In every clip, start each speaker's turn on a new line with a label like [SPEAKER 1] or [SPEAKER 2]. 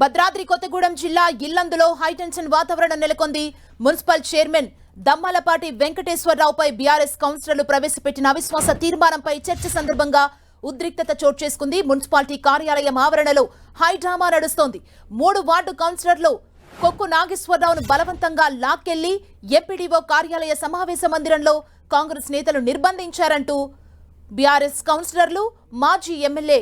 [SPEAKER 1] భద్రాద్రి కొత్తగూడెం జిల్లా ఇల్లందులో హైటెన్షన్ వాతావరణం నెలకొంది. మున్సిపల్ చైర్మన్ దమ్మాలపాటి వెంకటేశ్వరరావుపై బీఆర్ఎస్ కౌన్సిలర్లు ప్రవేశపెట్టిన అవిశ్వాస తీర్మానంపై చర్చ సందర్భంగా ఉద్రిక్తత చోటు చేసుకుంది. మున్సిపాలిటీ కార్యాలయం ఆవరణలో హైడ్రామా నడుస్తోంది. మూడు వార్డు కౌన్సిలర్లు కొక్కు నాగేశ్వరరావును బలవంతంగా లాక్కెళ్ళి ఎంపీడీఓ కార్యాలయ సమావేశ మందిరంలో కాంగ్రెస్ నేతలు నిర్బంధించారంటూ బీఆర్ఎస్ కౌన్సిలర్లు మాజీ ఎమ్మెల్యే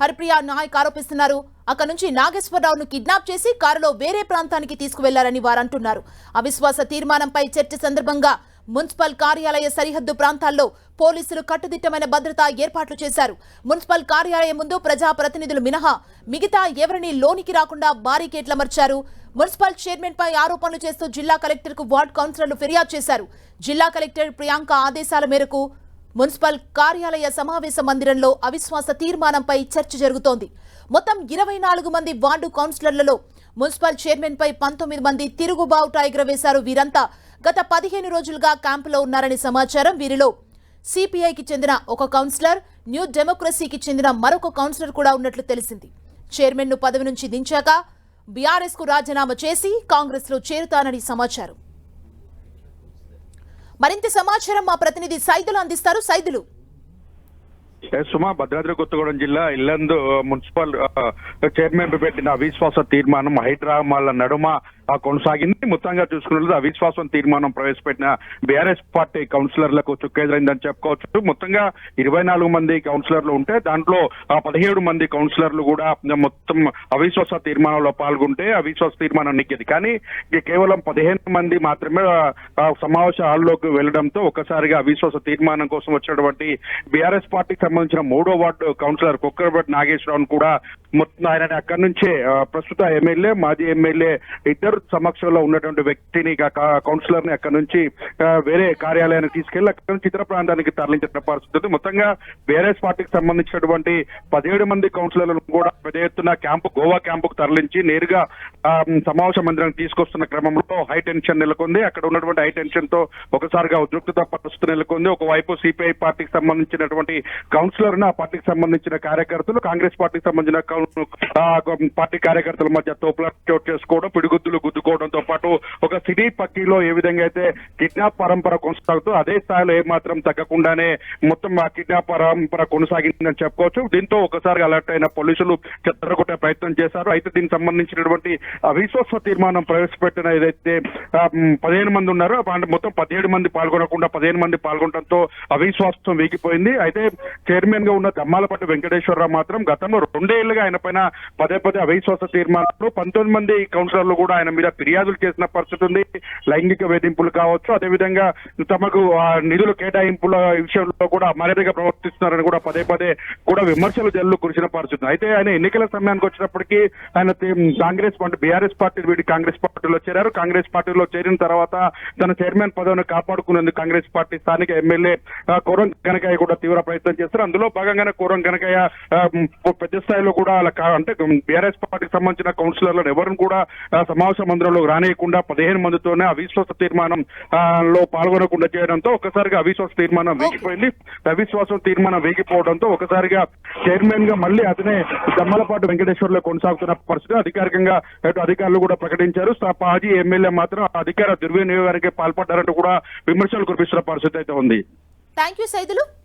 [SPEAKER 1] హరిప్రియా నాయక్ ఆరోపిస్తున్నారు. అక్కడ నుంచి నాగేశ్వరరావును కిడ్నాప్ చేసి కారులో వేరే ప్రాంతానికి తీసుకువెళ్ళారని వారు అంటున్నారు. అవిశ్వాస తీర్మానంపై చర్చ సందర్భంగా మున్సిపల్ కార్యాలయ సరిహద్దు ప్రాంతాల్లో పోలీసులు కట్టుదిట్టమైన భద్రతా ఏర్పాట్లు చేశారు. మున్సిపల్ కార్యాలయం ముందు ప్రజాప్రతినిధులు మినహా మిగతా ఎవరిని లోనికి రాకుండా బారికేట్లమర్చారు మున్సిపల్ చైర్మన్ పై ఆరోపణలు చేస్తూ జిల్లా కలెక్టర్కు వార్డు కౌన్సిలర్లు ఫిర్యాదు చేశారు. జిల్లా కలెక్టర్ ప్రియాంక ఆదేశాల మేరకు మున్సిపల్ కార్యాలయ సమావేశ మందిరంలో అవిశ్వాస తీర్మానంపై చర్చ జరుగుతోంది. మొత్తం ఇరవై నాలుగు మంది వార్డు కౌన్సిలర్లలో మున్సిపల్ చైర్మన్ పై పంతొమ్మిది మంది తిరుగుబావుట ఎగురవేశారు వీరంతా. గత పదిహేను రోజులుగా క్యాంపులో ఉన్నారని సమాచారం. వీరిలో సిపిఐకి చెందిన ఒక కౌన్సిలర్ న్యూ డెమోక్రసీకి చెందిన మరొక కౌన్సిలర్ కూడా ఉన్నట్లు తెలిసింది. చైర్మన్ను పదవి నుంచి దించాక బీఆర్ఎస్కు రాజీనామా చేసి కాంగ్రెస్లో చేరుతానని సమాచారం. మరింత సమాచారం మా ప్రతినిధి సైదులు అందిస్తారు. సైదులు.
[SPEAKER 2] సుమా భద్రాద్రి కొత్తగూడెం జిల్లా ఇల్లందు మున్సిపల్ చైర్మన్ పెట్టిన అవిశ్వాస తీర్మానం హైడ్రామాల నడుమ కొనసాగింది. మొత్తంగా చూసుకున్నట్లయితే అవిశ్వాసం తీర్మానం ప్రవేశపెట్టిన బీఆర్ఎస్ పార్టీ కౌన్సిలర్లకు చుక్కెదురైందని చెప్పుకోవచ్చు. మొత్తంగా ఇరవై నాలుగు మంది కౌన్సిలర్లు ఉంటే దాంట్లో ఆ, పదిహేడు మంది కౌన్సిలర్లు కూడా మొత్తం అవిశ్వాస తీర్మానంలో పాల్గొంటే అవిశ్వాస తీర్మానం నెగ్గింది. కానీ కేవలం పదిహేను మంది మాత్రమే సమావేశ హాల్లోకి వెళ్ళడంతో ఒక్కసారిగా అవిశ్వాస తీర్మానం కోసం వచ్చినటువంటి బీఆర్ఎస్ పార్టీకి సంబంధించిన మూడో వార్డు కౌన్సిలర్ కుక్కరబట్ నాగేశ్వరరావు కూడా మొత్తం ఆయన అక్కడి నుంచే ప్రస్తుత ఎమ్మెల్యే మాజీ ఎమ్మెల్యే ఇద్దరు సమక్షంలో ఉన్నటువంటి వ్యక్తిని కౌన్సిలర్ని అక్కడి నుంచి వేరే కార్యాలయానికి తీసుకెళ్ళి అక్కడి నుంచి ఇతర ప్రాంతానికి తరలించిన పరిస్థితి ఉంది. మొత్తంగా బీఆర్ఎస్ పార్టీకి సంబంధించినటువంటి పదిహేడు మంది కౌన్సిలర్లను కూడా పెద్ద ఎత్తున క్యాంపు గోవా క్యాంపుకు తరలించి నేరుగా సమావేశ మందిరం తీసుకొస్తున్న క్రమంలో హై టెన్షన్ నెలకొంది. అక్కడ ఉన్నటువంటి హై టెన్షన్తో ఒకసారిగా ఉద్రిక్తత పరిస్థితి నెలకొంది. ఒకవైపు సిపిఐ పార్టీకి సంబంధించినటువంటి కౌన్సిలర్ ఆ పార్టీకి సంబంధించిన కార్యకర్తలు కాంగ్రెస్ పార్టీకి సంబంధించిన పార్టీ కార్యకర్తల మధ్య తోపుల చోటు చేసుకోవడం పిడిగుద్దులు గుద్దుకోవడంతో పాటు ఒక సిటీ పక్కీలో ఏ విధంగా అయితే కిడ్నాప్ పరంపర కొనసాగుతూ అదే స్థాయిలో ఏమాత్రం తగ్గకుండానే మొత్తం ఆ కిడ్నాప్ పరంపర కొనసాగిందని చెప్పుకోవచ్చు. దీంతో ఒకసారి అలర్ట్ అయిన పోలీసులు చెత్తరగొట్టే ప్రయత్నం చేశారు. అయితే దీనికి సంబంధించినటువంటి అవిశ్వాస తీర్మానం ప్రవేశపెట్టిన ఏదైతే పదిహేను మంది ఉన్నారో మొత్తం పదిహేడు మంది పాల్గొనకుండా పదిహేను మంది పాల్గొనడంతో అవిశ్వాసం వీగిపోయింది. అయితే చైర్మన్గా ఉన్న దమ్మాలపట్టు వెంకటేశ్వరరావు మాత్రం గతంలో రెండేళ్ళుగా ఆయన పైన పదే పదే అవిశ్వాస తీర్మానంలో పంతొమ్మిది మంది కౌన్సిలర్లు కూడా ఆయన మీద ఫిర్యాదులు చేసిన పరిస్థితి ఉంది. లైంగిక వేధింపులు కావచ్చు అదేవిధంగా తమకు ఆ, నిధుల కేటాయింపుల విషయంలో కూడా మర్యాదగా ప్రవర్తిస్తున్నారని కూడా పదే పదే కూడా విమర్శలు జల్లు కురిసిన పరిస్థితి అయితే ఆయన ఎన్నికల సమయానికి వచ్చినప్పటికీ ఆయన కాంగ్రెస్ పార్టీ బీఆర్ఎస్ పార్టీ వీడి కాంగ్రెస్ పార్టీలో చేరారు. కాంగ్రెస్ పార్టీలో చేరిన తర్వాత తన చైర్మన్ పదవిని కాపాడుకునేందుకు కాంగ్రెస్ పార్టీ స్థానిక ఎమ్మెల్యే కోరం కనకయ్య కూడా తీవ్ర ప్రయత్నం చేస్తారు. అందులో భాగంగానే కోరం మ్, పెద్ద స్థాయిలో కూడా అంటే బీఆర్ఎస్ పార్టీకి సంబంధించిన కౌన్సిలర్లను ఎవరిని కూడా సమావేశ మందిరంలో రానియకుండా పదిహేను మందితోనే అవిశ్వాస తీర్మానం లో పాల్గొనకుండా చేయడంతో ఒకసారిగా అవిశ్వాస తీర్మానం వేగిపోయింది. అవిశ్వాసం తీర్మానం వేగిపోవడంతో ఒకసారిగా చైర్మన్గా మళ్ళీ అతనే దమ్మలపాటు వెంకటేశ్వర్లో కొనసాగుతున్న పరిస్థితి. అధికారికంగా అటు అధికారులు కూడా ప్రకటించారు. స- మాజీ ఎమ్మెల్యే మాత్రం అధికార దుర్వినియోగానికి పాల్పడ్డారంటూ కూడా విమర్శలు కురిపిస్తున్న పరిస్థితి అయితే ఉంది.
[SPEAKER 1] Thank you Saidulu